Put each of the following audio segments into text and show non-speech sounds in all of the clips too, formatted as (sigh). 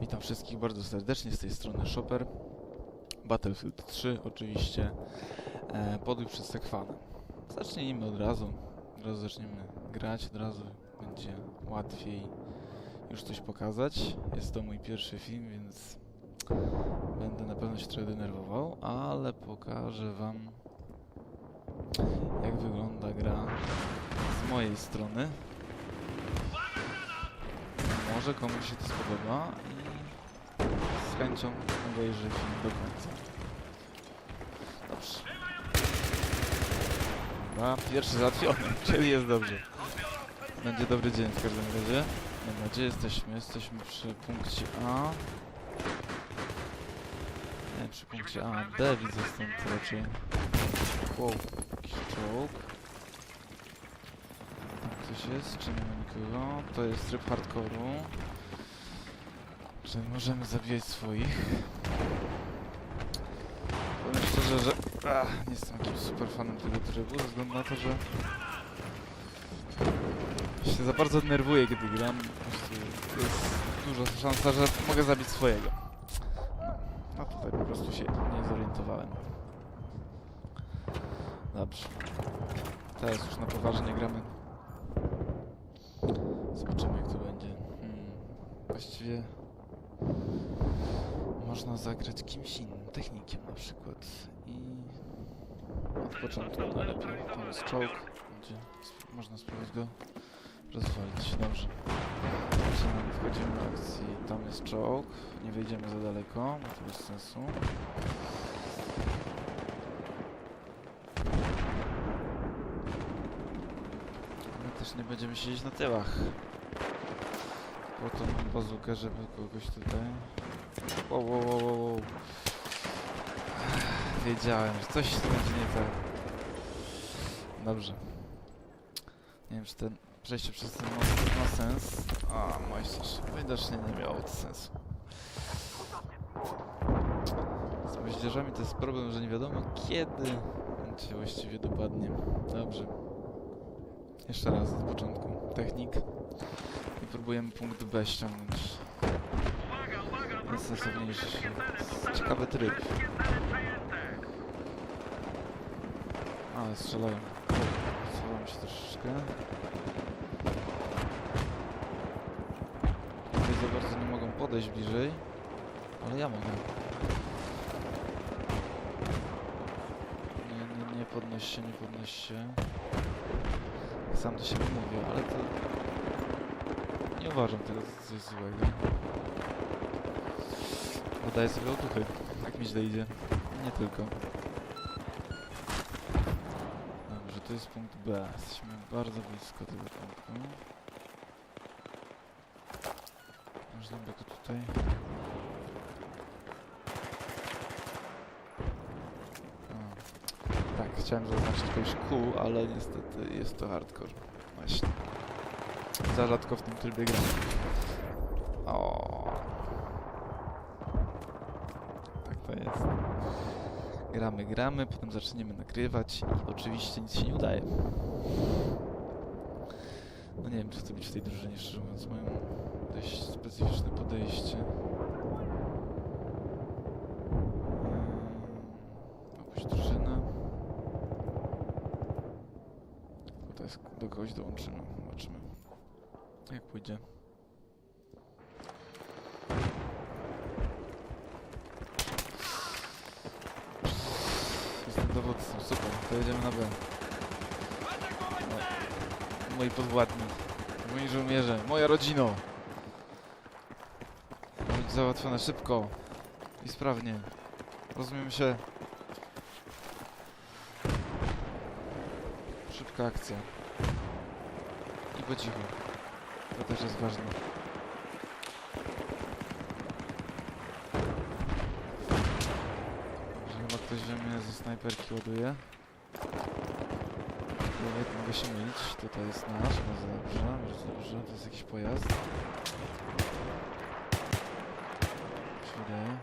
Witam wszystkich bardzo serdecznie z tej strony Shopper. Battlefield 3 oczywiście. E, podróż przez Sekwanę. Zacznijmy od razu. Od razu zaczniemy grać, od razu będzie łatwiej już coś pokazać. Jest to mój pierwszy film, więc będę na pewno się trochę denerwował, ale pokażę wam jak wygląda gra z mojej strony. Może komuś się to spodoba i z chęcią obejrzę film do końca. Dobrze. Dobra, pierwszy załatwiony, (laughs) czyli jest dobrze. Będzie dobry dzień w każdym razie. Dobra, gdzie jesteśmy? Jesteśmy przy punkcie A. Nie, przy punkcie A. D widzę stąd raczej. Wow, jakiś czołg. Jest, czy nie ma nikogo? To jest tryb hardcore'u. Czyli możemy zabijać swoich. Powiem szczerze, że ach, nie jestem jakimś super fanem tego trybu, ze względu na to, że się za bardzo denerwuję, kiedy gram. Po jest duża szansa, że mogę zabić swojego. No, tutaj po prostu się nie zorientowałem. Dobrze. Teraz już na poważnie gramy. Zobaczymy jak to będzie. Hmm. Właściwie można zagrać kimś innym, technikiem na przykład i od początku najlepiej. Tam jest czołg, gdzie można spróbować go rozwalić. Dobrze. Zaczynamy, wchodzimy do akcji. Tam jest czołg, nie wejdziemy za daleko, bo to bez sensu. My też nie będziemy siedzieć na tyłach. Po mam bazukę, żeby kogoś tutaj... Wow, wow, wow, wow. Wiedziałem, że coś tu będzie nie tak. Dobrze. Nie wiem, czy ten przejście przez ten most ma sens. A, moździerz. Widocznie nie miało to sensu. Z moździerzami to jest problem, że nie wiadomo kiedy on właściwie dopadnie. Dobrze. Jeszcze raz od początku. Technik. I próbujemy punkt B ściągnąć. Najsensowniejszy. Ciekawy tryb. Ale strzelają. Strzelają się troszeczkę. Tutaj za bardzo nie mogą podejść bliżej. Ale ja mogę. Nie, nie, nie podnoś się, nie podnoś się. Sam do siebie mówię, ale to... Nie uważam tego za coś złego. Podaję sobie otuchy, jak mi źle idzie. Nie tylko. Dobrze, to jest punkt B. Jesteśmy bardzo blisko tego punktu. Można by go tutaj... Tak, chciałem zaznaczyć kogoś kół, ale niestety jest to hardcore. Za rzadko w tym trybie gram. O. Tak to jest. Gramy, gramy, potem zaczniemy nagrywać i oczywiście nic się nie udaje. No nie wiem, czy chcę być w tej drużynie, szczerze mówiąc. Mają dość specyficzne podejście. Ym, Jakąś drużynę. Do kogoś dołączymy, zobaczymy. Jak pójdzie. Jestem dowódcą, super, to jedziemy na B. Moi podwładni, moi żołnierze, moja rodzino. Ma być załatwione szybko i sprawnie. Rozumiem się. Szybka akcja. I po cichu. To też jest ważne. Że chyba ktoś we mnie ze snajperki ładuje. Nawet mogę się mylić. Tutaj jest nasz, bardzo dobrze, bardzo dobrze. To jest jakiś pojazd. Wydaje.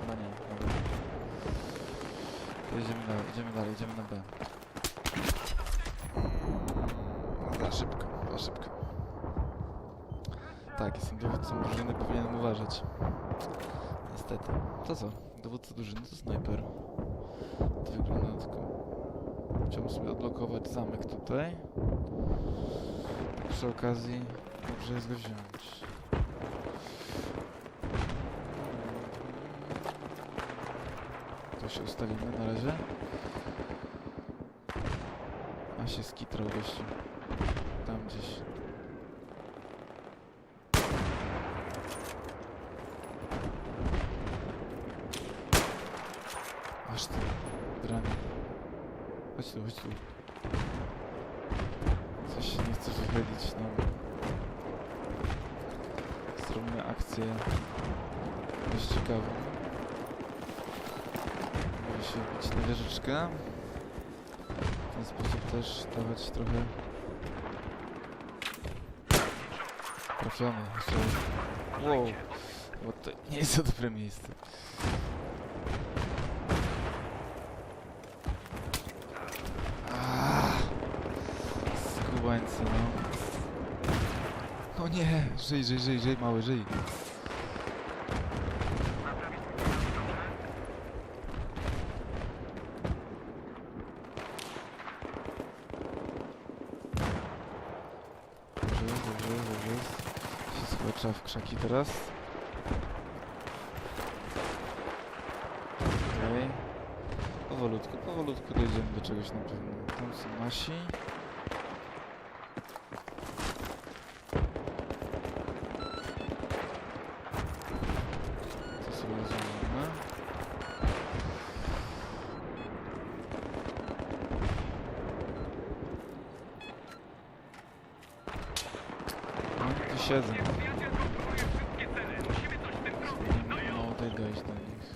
Chyba nie, dobra. To idziemy dalej, idziemy dalej, idziemy na B. Za szybko, za szybko. Tak, jestem dowódcą powinienem uważać. Niestety. To co? Dowódca drużyny to snajper. To wygląda tylko... Chciałbym sobie odblokować zamek tutaj. Przy okazji dobrze jest go wziąć. To się ustawimy na razie. A się skitrał gościu. Tam gdzieś. Aż ty, dranie. Chodź tu, chodź tu. Coś się nie chce wychylić nam. Zrobimy akcję dość ciekawą. Może się bić na W ten sposób też dawać trochę trafiony. Jeszcze. Wow, bo to nie jest to dobre miejsce. Skubańcy, no. No nie, żyj, żyj, żyj, żyj, mały, żyj. Dobrze, dobrze, dobrze. Się schłacza teraz. Okej. Powolutku, powolutku dojdziemy do czegoś na pewno. Tam są nasi. To sobie rozumiem. No, tu siedzą. No, daj dojść do nich.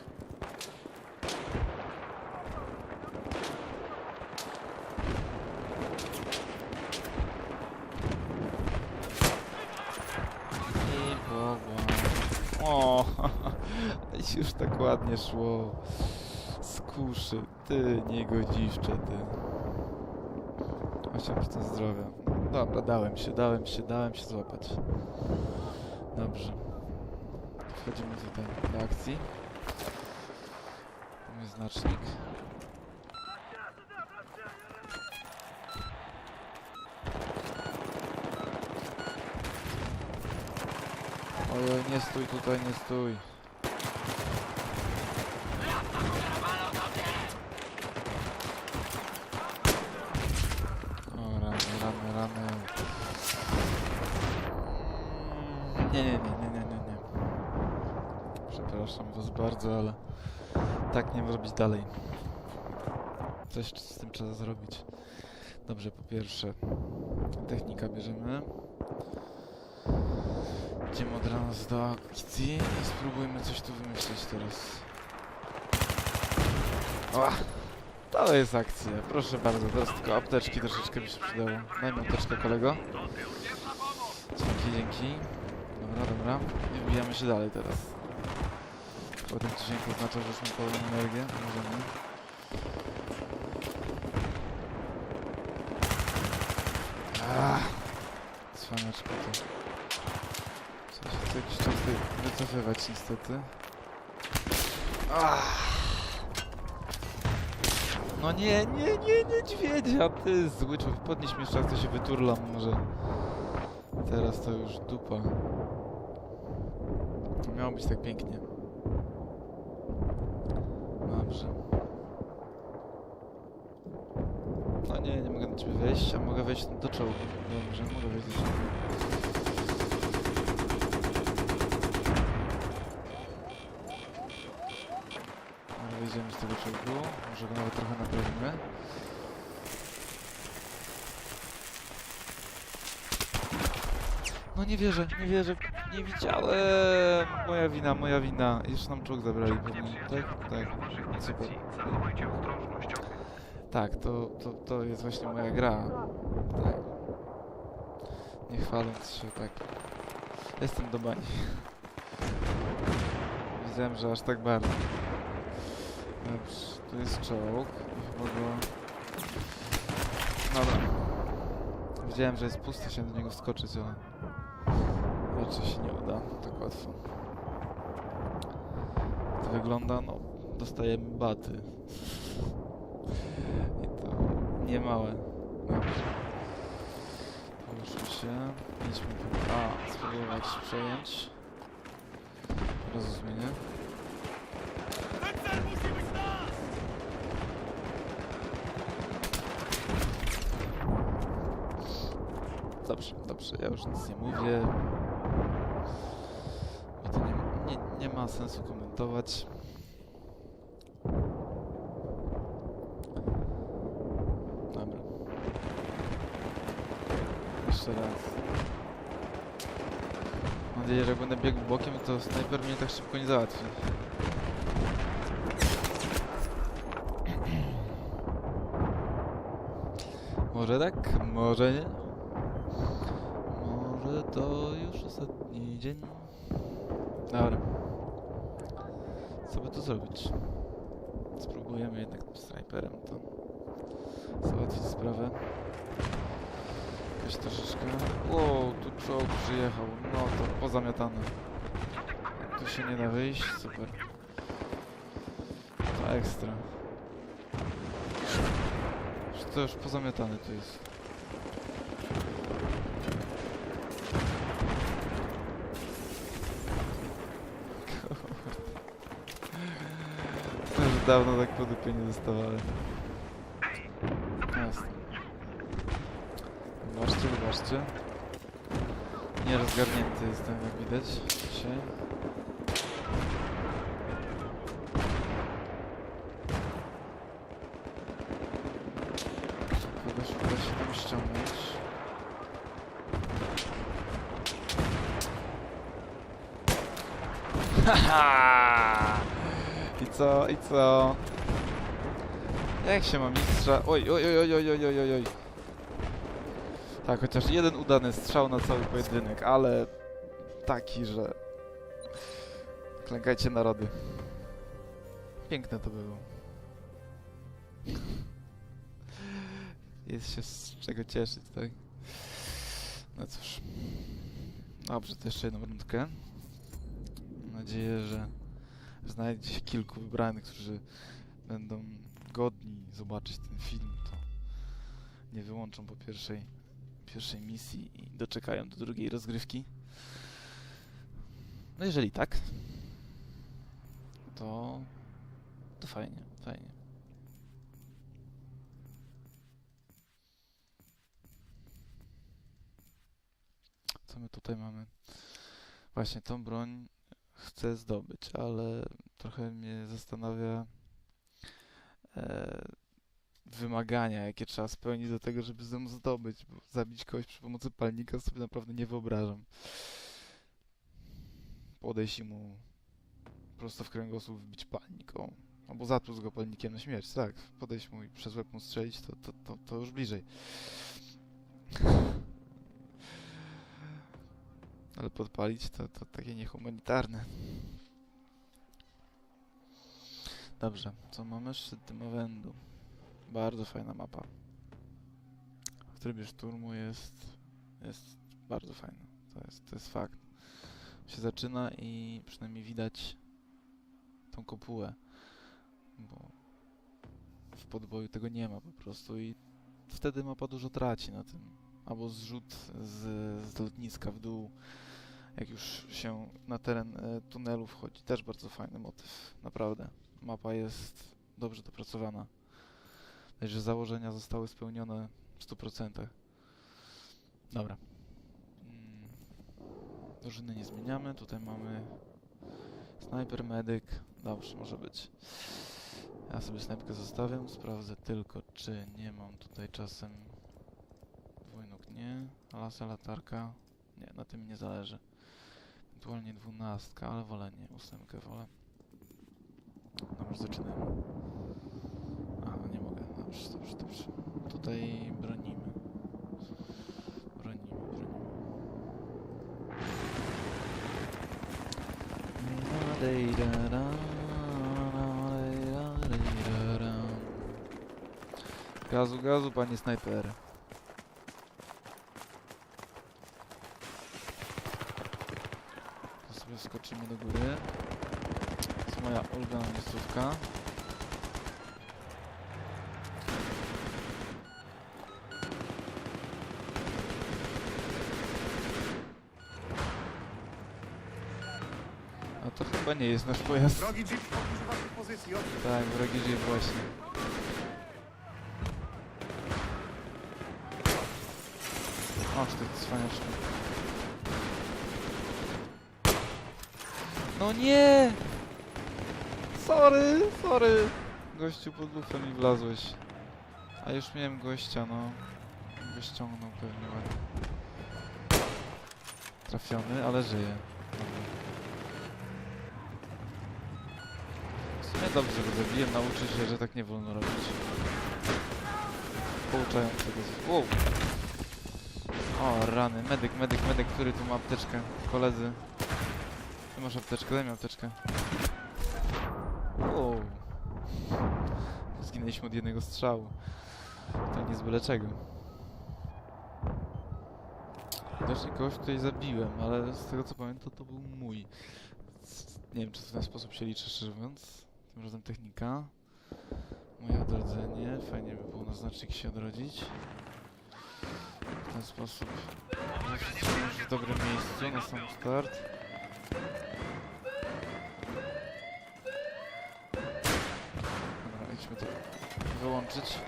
I błagam. O, już tak ładnie szło. Skuszy, ty niegodziwcze, ty. 8% zdrowia. Dobra, dałem się, dałem się, dałem się złapać. Dobrze. Wchodzimy tutaj do akcji. Mamy znacznik. Ojej, nie stój tutaj, nie stój. O, rany, rany, rany. Mm, Nie, nie, nie, nie, nie, nie. Przepraszam was bardzo, ale tak nie może być dalej. Coś z tym trzeba zrobić. Dobrze, po pierwsze, technika bierzemy. Idziemy od razu do akcji i spróbujmy coś tu wymyślić teraz. O! To jest akcja, proszę bardzo, teraz tylko apteczki troszeczkę mi się przydało. Daj mi apteczkę kolego. Dzięki, dzięki. Dobra, dobra. I wbijamy się dalej teraz. Potem dźwięk oznacza, że już mam pełną energię. Możemy. Ah, Cwaniaczko to. Trzeba się co jakiś czas wycofywać niestety. Ah. No nie, nie, nie, niedźwiedzia, ty zły człowiek. Podnieś mnie jeszcze raz, to się wyturlam może. Teraz to już dupa. Miało być tak pięknie. Dobrze. No nie, nie mogę do ciebie wejść, a mogę wejść do czołgu. Dobrze, mogę wejść do czołgu. Ale wyjdziemy z tego czołgu. Może go nawet trochę naprawimy. No nie wierzę, nie wierzę. Nie widziałem. Moja wina, moja wina. Jeszcze nam czołg zabrali pewnie. Tak, tak. Tak, to, to, to jest właśnie moja gra. Tak. Nie chwaląc się, tak. Jestem do bani. Widziałem, że aż tak bardzo. Dobrze, tu jest czołg. Chyba go... Dobra. Wiedziałem, że jest pusty, chciałem do niego wskoczyć, ale... raczej się nie uda tak łatwo. To wygląda, no, dostajemy baty. I to nie małe. Dobrze. Się. Idźmy po... A, spróbować przejąć. Razu zmienię. Dobrze, dobrze, ja już nic nie mówię. Bo to nie, nie, nie ma sensu komentować. Dobra. Jeszcze raz. Mam nadzieję, że jak będę biegł bokiem, to snajper mnie tak szybko nie załatwi. (clears throat) Może tak, może nie. Może to już ostatni dzień. Dobra. Tu zrobić? Spróbujemy jednak tym snajperem to załatwić sprawę. Jakaś troszeczkę... Wow, tu czołg przyjechał. No to pozamiatane. Tu się nie da wyjść, super. To ekstra. To już pozamiatane tu jest. Kurde. Już dawno tak po dupie nie dostawałem. Jasne. Wybaczcie, wybaczcie. Nierozgarnięty jestem, jak widać dzisiaj. co? Jak się ma mistrza? Oj, oj, oj, oj, oj, oj, oj, oj. Tak, chociaż jeden udany strzał na cały pojedynek, ale taki, że... Klękajcie narody. Piękne to było. Jest się z czego cieszyć, tak? No cóż. Dobrze, to jeszcze jedną rundkę. Mam nadzieję, że znajdzie się kilku wybranych, którzy będą godni zobaczyć ten film, to nie wyłączą po pierwszej, pierwszej misji i doczekają do drugiej rozgrywki. No jeżeli tak, to, to fajnie, fajnie. Co my tutaj mamy? Właśnie tą broń chcę zdobyć, ale trochę mnie zastanawia e, wymagania, jakie trzeba spełnić do tego, żeby ją zdobyć, bo zabić kogoś przy pomocy palnika sobie naprawdę nie wyobrażam. Podejść mu prosto w kręgosłup wbić palnik, o. Albo zatłuc go palnikiem na śmierć, tak. Podejść mu i przez łeb mu strzelić, to, to, to, to już bliżej. Ale podpalić to, to takie niehumanitarne. Dobrze, co mamy? Szczyt Dymowendu. Bardzo fajna mapa. W trybie szturmu jest, jest bardzo fajna. To jest, to jest fakt. Się zaczyna i przynajmniej widać tą kopułę, bo w podboju tego nie ma po prostu i wtedy mapa dużo traci na tym. Albo zrzut z, z lotniska w dół, jak już się na teren e, tunelu wchodzi. Też bardzo fajny motyw, naprawdę. Mapa jest dobrze dopracowana. Widać, że założenia zostały spełnione w 100%. Dobra. Mm, Drużyny nie zmieniamy. Tutaj mamy snajper, medyk. Dobrze, może być. Ja sobie snajpkę zostawiam. Sprawdzę tylko, czy nie mam tutaj czasem dwójnóg. Nie. Lasa, latarka. Nie, na tym nie zależy. Ewentualnie dwunastka, ale wolę nie. Ósemkę wolę. Dobrze, zaczynamy. A, no nie mogę. Dobrze, dobrze, dobrze. Tutaj bronimy. Bronimy, bronimy. Gazu, gazu, panie snajper. Wyskoczymy do góry. To jest moja ulubiona miejscówka. A to chyba nie jest nasz pojazd. Drogi jeep pobliżu waszej pozycji, odbiór. Tak, wrogi jeep właśnie. O, jest cwaniaczne. No nie! Sorry, sorry! Gościu pod lufę mi wlazłeś. A już miałem gościa, no. Wyściągnął pewnie ładnie. Trafiony, ale żyje. W sumie dobrze go zabiłem, nauczy się, że tak nie wolno robić. Pouczającego z... Wow. O, rany. Medyk, medyk, medyk, który tu ma apteczkę? Koledzy. Ty masz apteczkę, daj mi apteczkę. Wow. Zginęliśmy od jednego strzału. To nie z byle czego. Widocznie kogoś tutaj zabiłem, ale z tego co pamiętam to był mój. Nie wiem czy w ten sposób się liczy szczerze mówiąc. Tym razem technika. Moje odrodzenie. Fajnie by było na znacznik się odrodzić. W ten sposób. Zawsze w dobrym miejscu na sam start. Dobra, idźmy to wyłączyć.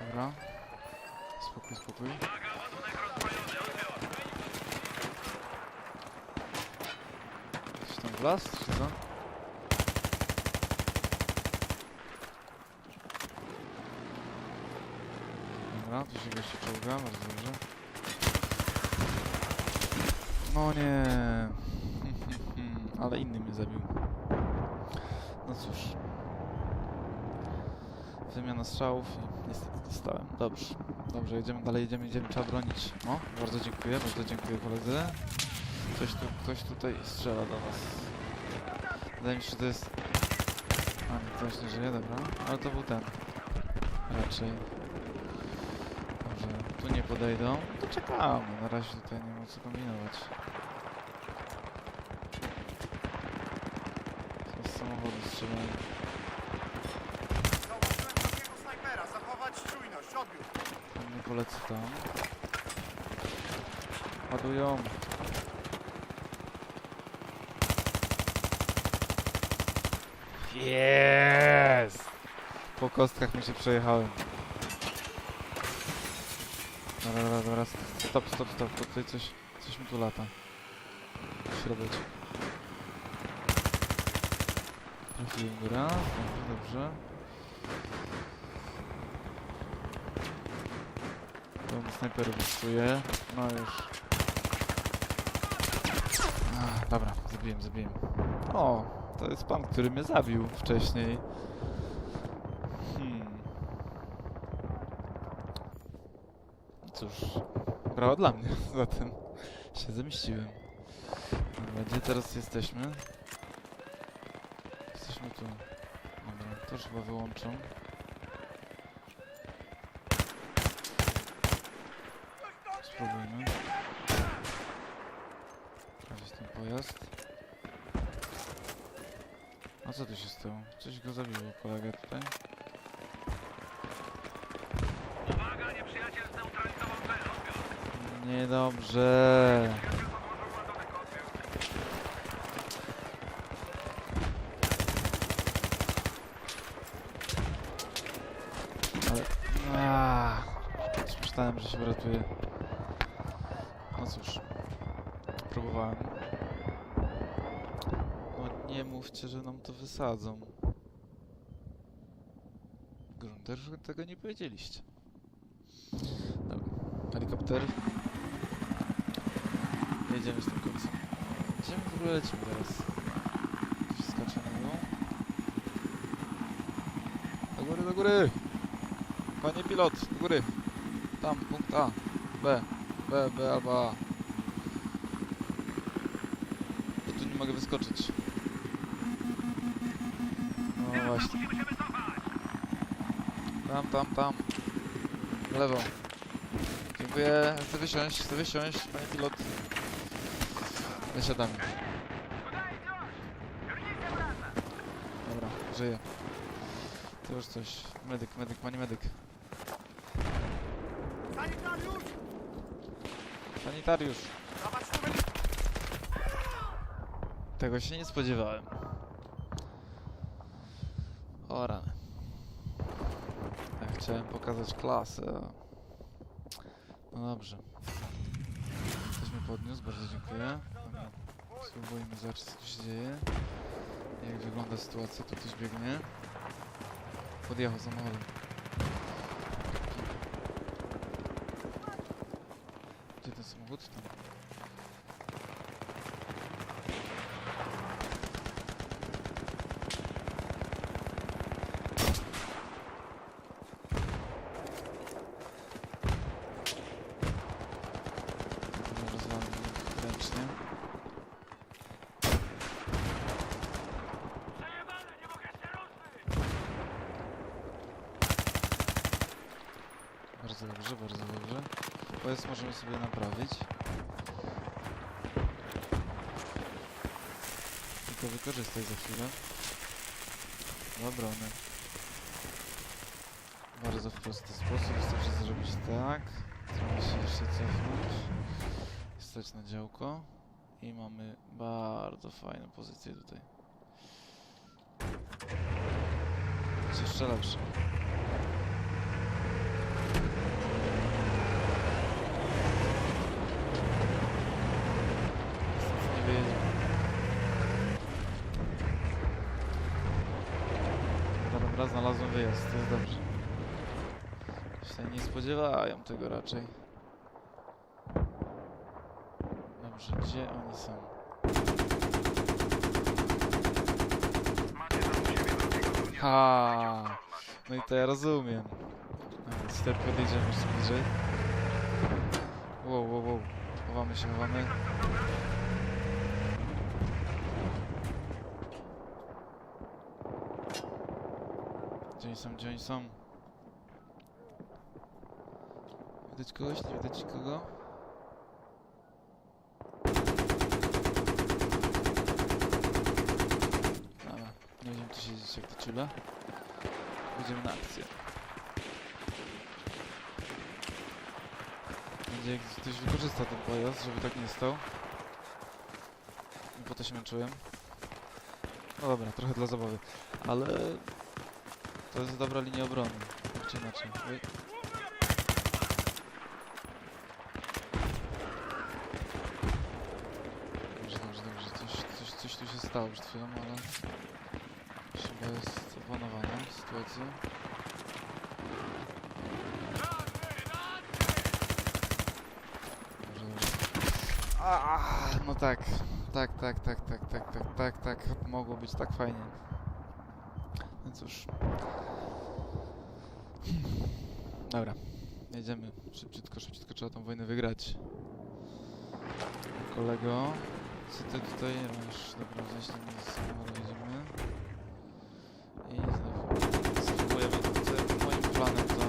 Dobra. Spokój, spokój. Coś tam wlazł, czy co? Dobra, tu się gości czołga, bardzo dobrze. No nie. (laughs) Ale inny mnie zabił. No cóż. Wymiana strzałów i niestety dostałem. Dobrze. Dobrze, jedziemy dalej, jedziemy, jedziemy, trzeba bronić. O, bardzo dziękuję, bardzo dziękuję koledzy. Ktoś tu, ktoś tutaj strzela do nas. Wydaje mi się, że to jest... A, nie, ktoś nie żyje, dobra. Ale to był ten. Raczej. Dobrze, tu nie podejdą. To czekamy, na razie tutaj ma co kombinować. Co z samochodu strzelają. Zauważyłem drugiego snajpera. Zachować czujność, odbiór. Tam nie polecę tam. Ładują. Jest! Po kostkach mi się przejechałem. Dobra, dobra, dobra. Stop, stop, stop. Tutaj coś, coś mi tu lata. Środek. Trafiłem go raz. Dobrze. Pełny snajper wyszuje. No już. A, dobra, zabiłem, zabiłem. O, to jest pan, który mnie zabił wcześniej. Hmm. Cóż, brawo dla mnie, (laughs) zatem się zemściłem. Dobra, gdzie teraz jesteśmy? Jesteśmy tu. Dobra, już chyba wyłączą. Spróbujmy. Sprawdzić ten pojazd. A co tu się stało? Coś go zabiło, kolegę tutaj. Niedobrze. Ale... Aaa, już myślałem, że się uratuje. No cóż. Próbowałem. No nie mówcie, że nam to wysadzą. Grunter, tego nie powiedzieliście. Dobra. Helikopter. Jedziemy z tym koksem. Gdzie my w ogóle lecimy teraz? Gdzieś skacze na dół? Do góry, do góry! Panie pilot, do góry! Tam, punkt A, B, B, B albo A. Ja tu nie mogę wyskoczyć. No właśnie. Tam, tam, tam. Lewo. Dziękuję. Chcę wysiąść, chcę wysiąść, panie pilot. Wysiadamy. Dobra, żyję. To już coś. Medyk, medyk, panie medyk. Sanitariusz! Sanitariusz. Tego się nie spodziewałem. O rany. Ja chciałem pokazać klasę. No dobrze. Ktoś mnie podniósł, bardzo dziękuję. Spróbujmy zobaczyć co się dzieje. Jak wygląda sytuacja, tu ktoś biegnie. Podjechał samochodem. Gdzie ten samochód? Tam. Dobra, rozwalam ręcznie. Bardzo dobrze, bardzo dobrze. Pojazd możemy sobie naprawić. Tylko wykorzystaj za chwilę. Dobra, one. Bardzo w prosty sposób. Wystarczy zrobić tak. Trochę się jeszcze cofnąć. Stać na działko. I mamy bardzo fajną pozycję tutaj. Jest jeszcze lepsze. Stąd nie wyjedziemy. Dobra, wyjazd, to jest dobrze. Się nie spodziewają tego raczej. Dobrze, gdzie oni są? Ha! No i to ja rozumiem. Więc tutaj podejdziemy jeszcze bliżej. Wow, wow, wow. Chowamy się, chowamy. Są, gdzie oni są? Widać kogoś? Nie widać nikogo? Dobra, nie będziemy tu siedzieć jak to ciule. Będziemy na akcję. Będzie jak ktoś wykorzysta ten pojazd, żeby tak nie stał. Po to się męczyłem. No dobra, trochę dla zabawy. Ale... To jest dobra linia obrony. Tak czy inaczej. Oj. Dobrze, dobrze, dobrze. Coś, coś, coś tu się stało przed chwilą, ale... Chyba jest opanowana sytuacja. Dobrze, dobrze. No tak. Tak, tak, tak, tak, tak, tak, tak, tak. Mogło być tak fajnie. No cóż. Dobra. Jedziemy. Szybciutko, szybciutko trzeba tą wojnę wygrać. Kolego. Co ty tutaj masz? Dobra, ześlij mnie z samochodu, jedziemy. I znowu spróbujemy tutaj moim planem to...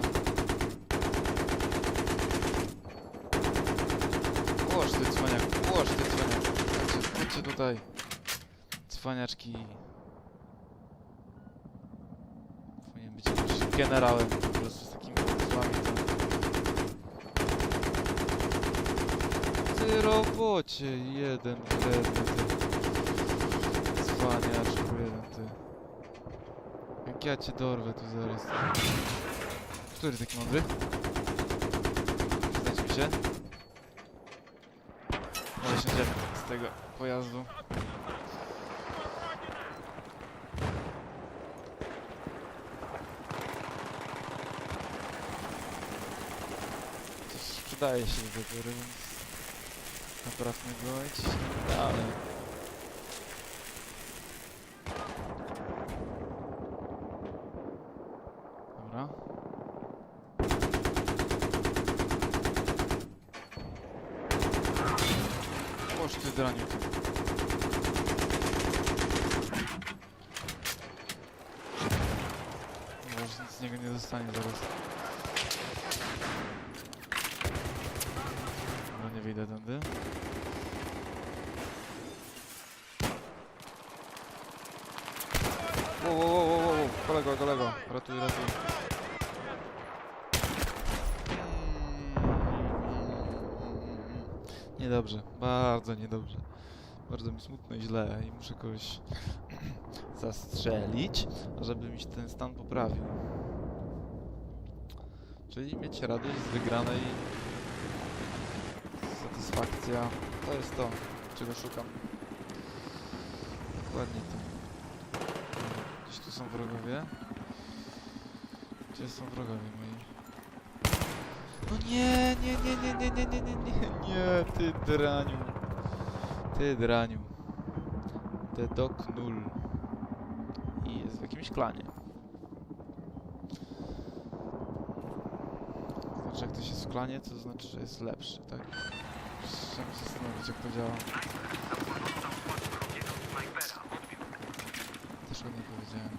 Łoż ty cwaniak, łoż ty cwaniak. Chodźcie tutaj. Cwaniaczki. Powinien być jakimś generałem po prostu z takimi pomysłami to... Ty robocie, jeden wredny ty. Cwaniaczku jeden ty. Jak ja cię dorwę tu zaraz. Który taki mądry? Przyznać mi się. Może siądziemy z tego pojazdu. To sprzedaje się do pory, więc naprawmy go i ciśniemy dalej. Dobra. Oż ty draniu ty. nic z niego nie zostanie zaraz. Dobra, nie wyjdę tędy. Wow, wow, wow, wow, wow, kolego, kolego, ratuj, ratuj. Niedobrze, bardzo niedobrze. Bardzo mi smutno i źle i muszę kogoś (clears throat) zastrzelić, żeby mi się ten stan poprawił. Czyli mieć radość z wygranej. Satysfakcja. To jest to, czego szukam. Dokładnie to. Są wrogowie. Gdzie są wrogowie moi? No nie, nie, nie, nie, nie, nie, nie, nie, nie, nie, ty draniu. Ty draniu. Dedok null. I jest w jakimś klanie. Znaczy jak ktoś jest w klanie, to znaczy, że jest lepszy, tak? Chciałem się zastanowić jak to działa. Też go nie powiedziałem.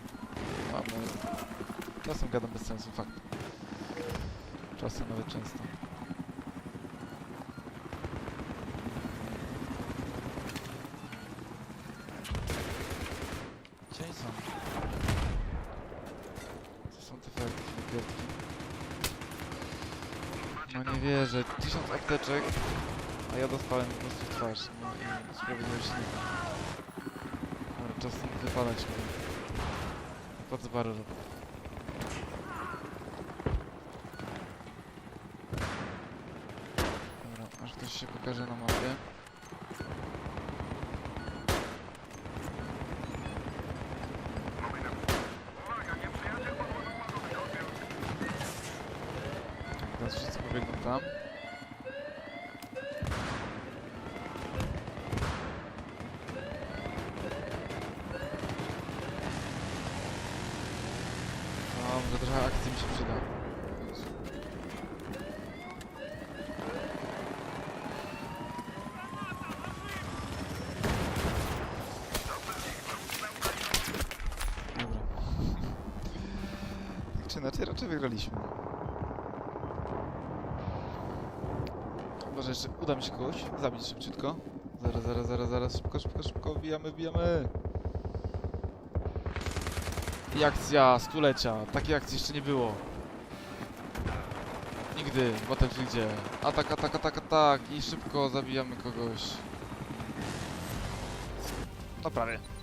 Mam, ale... Czasem gadam bez sensu, fakt. Czasem nawet często. Gdzie są? To są te figielki. No nie wierzę, tysiąc apteczek, a ja dostałem po prostu w twarz. No i sprawiedliwości nie ma. Dobra, czas stąd wypalać. Pod zbaru. Dobra, aż ktoś się pokaże na mapie. Teraz wszyscy pobiegną tam. No, może trochę akcji mi się przyda. Dobra. Tak czy inaczej, raczej wygraliśmy. Może jeszcze uda mi się kogoś zabić szybciutko. Zaraz, zaraz, zaraz, zaraz, szybko, szybko, szybko, wbijamy, wbijamy. I akcja stulecia. Takiej akcji jeszcze nie było. Nigdy w Battlefieldzie. Atak, atak, atak, atak i szybko zabijamy kogoś. No prawie.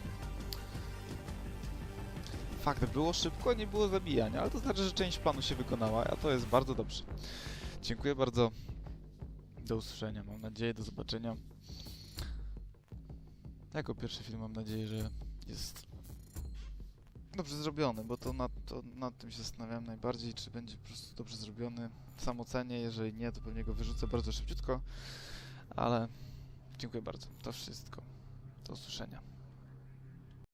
Fakt, było szybko, nie było zabijania, ale to znaczy, że część planu się wykonała, a to jest bardzo dobrze. Dziękuję bardzo. Do usłyszenia, mam nadzieję, do zobaczenia. Jako pierwszy film mam nadzieję, że jest dobrze zrobiony, bo to nad, to nad tym się zastanawiałem najbardziej, czy będzie po prostu dobrze zrobiony. Sam ocenię, jeżeli nie, to pewnie go wyrzucę bardzo szybciutko, ale dziękuję bardzo. To wszystko. Do usłyszenia.